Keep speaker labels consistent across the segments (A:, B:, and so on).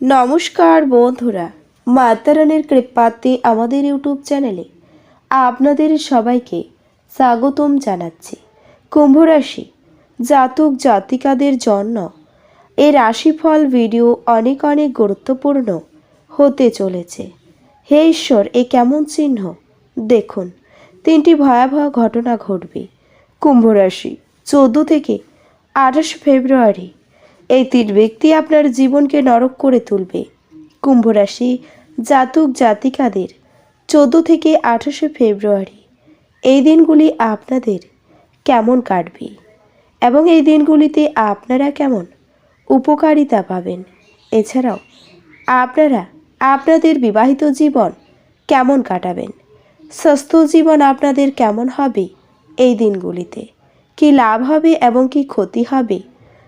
A: নমস্কার বন্ধুরা, মাতারানের কৃপাতে আমাদের ইউটিউব চ্যানেলে আপনাদের সবাইকে স্বাগতম জানাচ্ছি। কুম্ভ রাশি, জাতক জাতিকাদের জন্য এই রাশিফল ভিডিও অনেক অনেক গুরুত্বপূর্ণ হতে চলেছে। হে ঈশ্বর, এ কেমন চিহ্ন? দেখুন, তিনটি ভয়াবহ ঘটনা ঘটবে। কুম্ভ রাশি, চোদ্দ থেকে আঠাশ ফেব্রুয়ারি এই তিন ব্যক্তি আপনার জীবনকে নরক করে তুলবে। কুম্ভ রাশি, জাতক জাতিকাদের, চোদ্দ থেকে আঠাশে ফেব্রুয়ারি। এই দিনগুলি আপনাদের কেমন কাটবে? এবং এই দিনগুলিতে আপনারা কেমন উপকারিতা পাবেন? এছাড়াও, আপনারা আপনাদের বিবাহিত জীবন কেমন কাটাবেন? স্বাস্থ্য জীবন আপনাদের কেমন হবে এই দিনগুলিতে? কি লাভ হবে এবং কি ক্ষতি হবে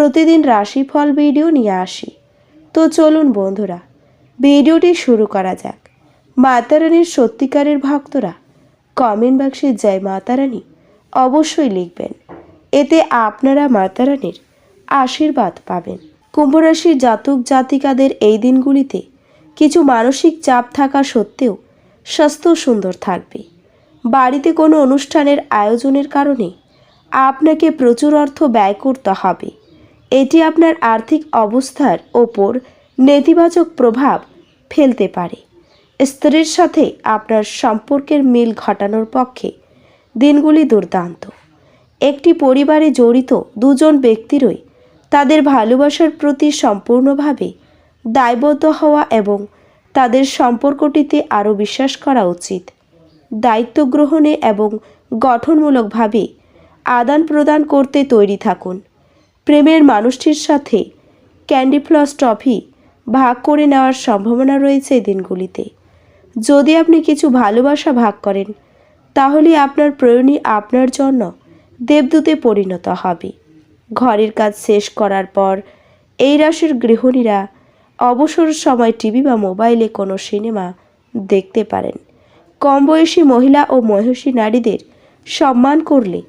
A: প্রতিদিন রাশিফল ভিডিও নিয়ে আসি। তো চলুন বন্ধুরা, ভিডিওটি শুরু করা যাক। মাতারানির সত্যিকারের ভক্তরা কমেন্ট বক্সে জয় মাতারানী অবশ্যই লিখবেন। এতে আপনারা মাতারানির আশীর্বাদ পাবেন। কুম্ভরাশির জাতক জাতিকাদের এই দিনগুলিতে কিছু মানসিক চাপ থাকা সত্ত্বেও স্বাস্থ্য সুন্দর থাকবে। বাড়িতে কোনো অনুষ্ঠানের আয়োজনের কারণে আপনাকে প্রচুর অর্থ ব্যয় করতে হবে। এটি আপনার আর্থিক অবস্থার ওপর নেতিবাচক প্রভাব ফেলতে পারে। স্ত্রীর সাথে আপনার সম্পর্কের মিল ঘটানোর পক্ষে দিনগুলি দুর্দান্ত। একটি পরিবারে জড়িত দুজন ব্যক্তিরই তাদের ভালোবাসার প্রতি সম্পূর্ণভাবে দায়বদ্ধ হওয়া এবং তাদের সম্পর্কটিতে আরও বিশ্বাস করা উচিত। দায়িত্ব গ্রহণে এবং গঠনমূলকভাবে আদান প্রদান করতে তৈরি থাকুন। প্রেমের মানুষটির সাথে ক্যান্ডি ফ্লস টফি ভাগ করে নেওয়ার সম্ভাবনা রয়েছে এই দিনগুলিতে। যদি আপনি কিছু ভালোবাসা ভাগ করেন তাহলে আপনার প্রয়োজনী আপনার জন্য দেবদূতে পরিণত হবে। ঘরের কাজ শেষ করার পর এই রাশির গৃহিণীরা অবসর সময় টিভি বা মোবাইলে কোনো সিনেমা দেখতে পারেন। কম বয়সী মহিলা ও মহিষী নারীদের সম্মান করলে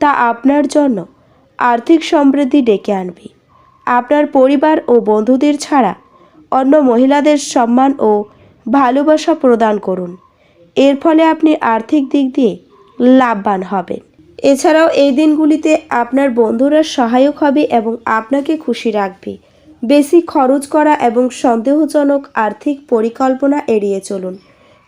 A: তা আপনার জন্য আর্থিক সমৃদ্ধি ডেকে আনবে। আপনার পরিবার ও বন্ধুদের ছাড়া অন্য মহিলাদের সম্মান ও ভালোবাসা প্রদান করুন। এর ফলে আপনি আর্থিক দিক দিয়ে লাভবান হবেন। এছাড়াও এই দিনগুলিতে আপনার বন্ধুরা সহায়ক হবে এবং আপনাকে খুশি রাখবে। বেশি খরচ করা এবং সন্দেহজনক আর্থিক পরিকল্পনা এড়িয়ে চলুন।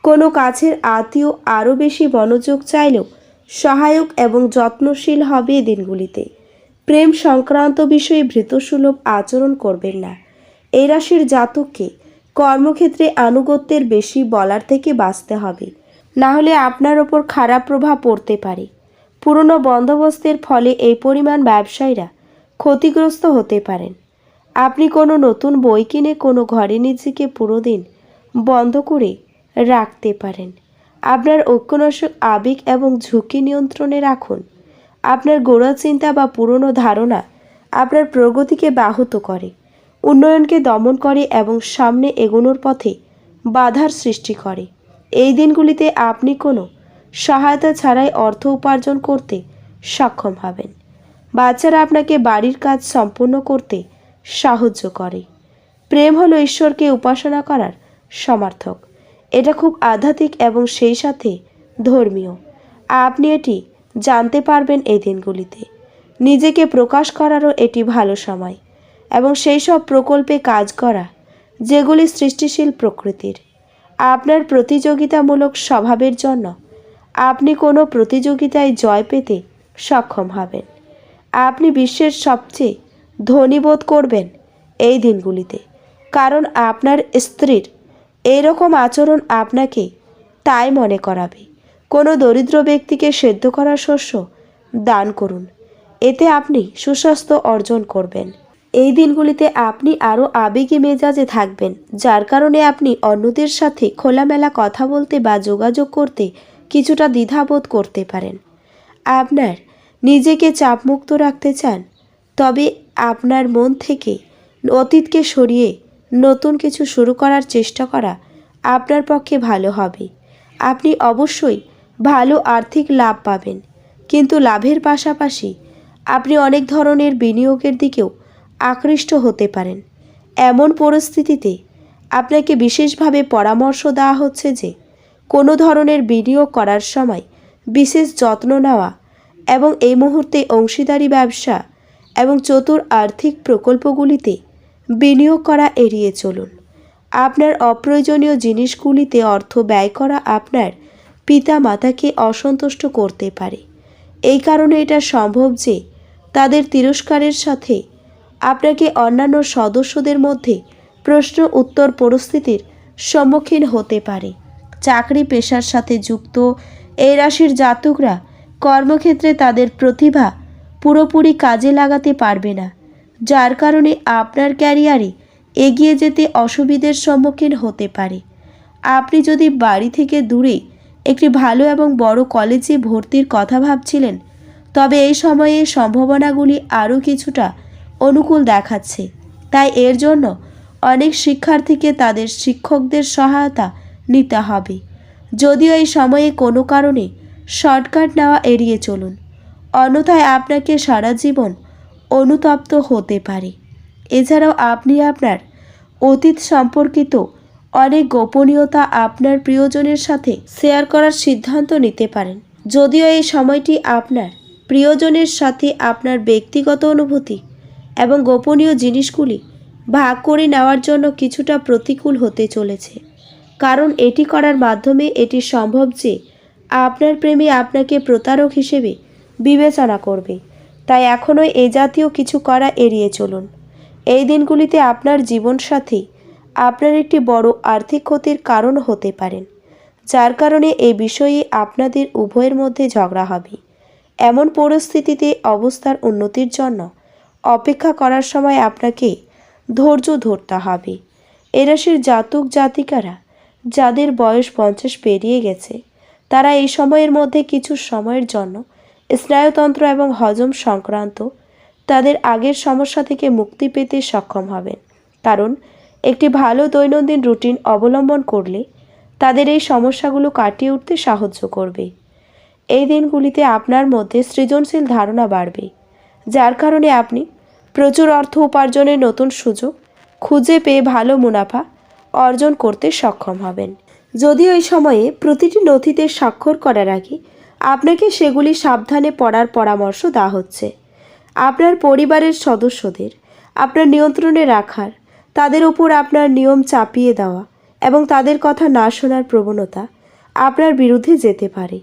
A: কোনো কাছের আত্মীয় আরও বেশি মনোযোগ চাইলেও সহায়ক এবং যত্নশীল হবে দিনগুলিতে। প্রেম সংক্রান্ত বিষয়ে ভৃতসুলভ আচরণ করবেন না। এই রাশির জাতককে কর্মক্ষেত্রে আনুগত্যের বেশি বলার থেকে বাঁচতে হবে। না হলে আপনার ওপর খারাপ প্রভাব পড়তে পারে। পুরনো বন্দোবস্তের ফলে এই পরিমাণ ব্যবসায়ীরা ক্ষতিগ্রস্ত হতে পারেন। আপনি কোনো নতুন বই কিনে কোনো ঘরে নিজেকে পুরো দিন বন্ধ করে রাখতে পারেন। আপনার ঐক্যনাশক আবেগ এবং ঝুঁকি নিয়ন্ত্রণে রাখুন। আপনার গোড়া চিন্তা বা পুরনো ধারণা আপনার প্রগতিকে ব্যাহত করে, উন্নয়নকে দমন করে এবং সামনে এগোনোর পথে বাধার সৃষ্টি করে। এই দিনগুলিতে আপনি কোনো সহায়তা ছাড়াই অর্থ উপার্জন করতে সক্ষম হবেন। বাচ্চারা আপনাকে বাড়ির কাজ সম্পূর্ণ করতে সাহায্য করে। প্রেম হলো ঈশ্বরকে উপাসনা করার সমার্থক। এটা খুব আধ্যাত্মিক এবং সেই সাথে ধর্মীয়। আপনি এটি জানতে পারবেন এই দিনগুলিতে। নিজেকে প্রকাশ করারও এটি ভালো সময় এবং সেই সব প্রকল্পে কাজ করা, যেগুলি সৃষ্টিশীল প্রকৃতির। আপনার প্রতিযোগিতামূলক স্বভাবের জন্য আপনি কোনো প্রতিযোগিতায় জয় পেতে সক্ষম হবেন। আপনি বিশ্বের সবচেয়ে ধনী বোধ করবেন এই দিনগুলিতে, কারণ আপনার স্ত্রীর এরকম আচরণ আপনাকে তাই মনে করাবে। কোনো দরিদ্র ব্যক্তিকে সেদ্ধ করা শস্য দান করুন। এতে আপনি সুস্বাস্থ্য অর্জন করবেন। এই দিনগুলিতে আপনি আরও আবেগী মেজাজে থাকবেন, যার কারণে আপনি অন্যদের সাথে খোলামেলা কথা বলতে বা যোগাযোগ করতে কিছুটা দ্বিধাবোধ করতে পারেন। আপনার নিজেকে চাপমুক্ত রাখতে চান, তবে আপনার মন থেকে অতীতকে সরিয়ে নতুন কিছু শুরু করার চেষ্টা করা আপনার পক্ষে ভালো হবে। আপনি অবশ্যই ভালো আর্থিক লাভ পাবেন। কিন্তু লাভের পাশাপাশি আপনি অনেক ধরনের বিনিয়োগের দিকেও আকৃষ্ট হতে পারেন। এমন পরিস্থিতিতে আপনাকে বিশেষভাবে পরামর্শ দেওয়া হচ্ছে যে, কোনো ধরনের বিনিয়োগ করার সময় বিশেষ যত্ন নেওয়া এবং এই মুহূর্তে অংশীদারি ব্যবসা এবং চতুর আর্থিক প্রকল্পগুলিতে বিনিয়োগ করা এড়িয়ে চলুন। আপনার অপ্রয়োজনীয় জিনিসগুলিতে অর্থ ব্যয় করা আপনার পিতা মাতাকে অসন্তুষ্ট করতে পারে। এই কারণে এটা সম্ভব যে তাদের তিরস্কারের সাথে আপনাকে অন্যান্য সদস্যদের মধ্যে প্রশ্ন উত্তর পরিস্থিতির সম্মুখীন হতে পারে। চাকরি পেশার সাথে যুক্ত এই রাশির জাতকরা কর্মক্ষেত্রে তাদের প্রতিভা পুরোপুরি কাজে লাগাতে পারবে না, যার কারণে আপনার ক্যারিয়ারে এগিয়ে যেতে অসুবিধের সম্মুখীন হতে পারে। আপনি যদি বাড়ি থেকে দূরে একটি ভালো এবং বড় কলেজে ভর্তির কথা ভাবছিলেন, তবে এই সময়ে সম্ভাবনাগুলি আরও কিছুটা অনুকূল দেখাচ্ছে। তাই এর জন্য অনেক শিক্ষার্থীকে তাদের শিক্ষকদের সহায়তা নিতে হবে। যদিও এই সময়ে কোনো কারণে শর্টকাট নেওয়া এড়িয়ে চলুন, অন্যথায় আপনাকে সারা জীবন অনুতপ্ত হতে পারে। এছাড়াও আপনি আপনার অতীত সম্পর্কিত অনেক গোপনীয়তা আপনার প্রিয়জনের সাথে শেয়ার করার সিদ্ধান্ত নিতে পারেন। যদিও এই সময়টি আপনার প্রিয়জনের সাথে আপনার ব্যক্তিগত অনুভূতি এবং গোপনীয় জিনিসগুলি ভাগ করে নেওয়ার জন্য কিছুটা প্রতিকূল হতে চলেছে। কারণ এটি করার মাধ্যমে এটি সম্ভব যে আপনার প্রেমী আপনাকে প্রতারক হিসেবে বিবেচনা করবে। তাই এখনও এ জাতীয় কিছু করা এড়িয়ে চলুন। এই দিনগুলিতে আপনার জীবনসাথী আপনার একটি বড় আর্থিক ক্ষতির কারণ হতে পারেন যার কারণে এই বিষয়ে আপনাদের উভয়ের মধ্যে ঝগড়া হবে। এমন পরিস্থিতিতে অবস্থার উন্নতির জন্য অপেক্ষা করার সময় আপনাকে ধৈর্য ধরতে হবে। এরাশির জাতক জাতিকারা যাদের বয়স পঞ্চাশ পেরিয়ে গেছে, তারা এই সময়ের মধ্যে কিছু সময়ের জন্য স্নায়ুতন্ত্র এবং হজম সংক্রান্ত তাদের আগের সমস্যা থেকে মুক্তি পেতে সক্ষম হবেন। কারণ একটি ভালো দৈনন্দিন রুটিন অবলম্বন করলে তাদের এই সমস্যাগুলো কাটিয়ে উঠতে সাহায্য করবে। এই দিনগুলিতে আপনার মধ্যে সৃজনশীল ধারণা বাড়বে, যার কারণে আপনি প্রচুর অর্থ উপার্জনের নতুন সুযোগ খুঁজে পেয়ে ভালো মুনাফা অর্জন করতে সক্ষম হবেন। যদি ওই সময়ে প্রতিটি নথিতে স্বাক্ষর করার আগে আপনাকে সেগুলি সাবধানে পড়ার পরামর্শ দেওয়া হচ্ছে, আপনার পরিবারের সদস্যদের, আপনার নিয়ন্ত্রণে রাখার তাদের ওপর আপনার নিয়ম চাপিয়ে দেওয়া এবং তাদের কথা না শোনার প্রবণতা আপনার বিরুদ্ধে যেতে পারে।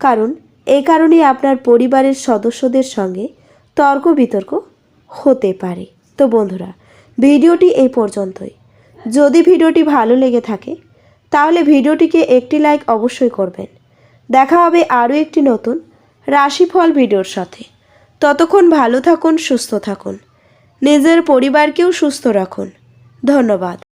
A: কারণ এই কারণে আপনার পরিবারের সদস্যদের সঙ্গে তর্ক বিতর্ক হতে পারে। তো বন্ধুরা, ভিডিওটি এই পর্যন্তই। যদি ভিডিওটি ভালো লেগে থাকে, তাহলে ভিডিওটিকে একটি লাইক অবশ্যই করবেন। দেখা হবে আরও একটি নতুন রাশিফল ভিডিওর সাথে। ততক্ষণ ভালো থাকুন, সুস্থ থাকুন। নিজের পরিবারকেও সুস্থ রাখুন। ধন্যবাদ।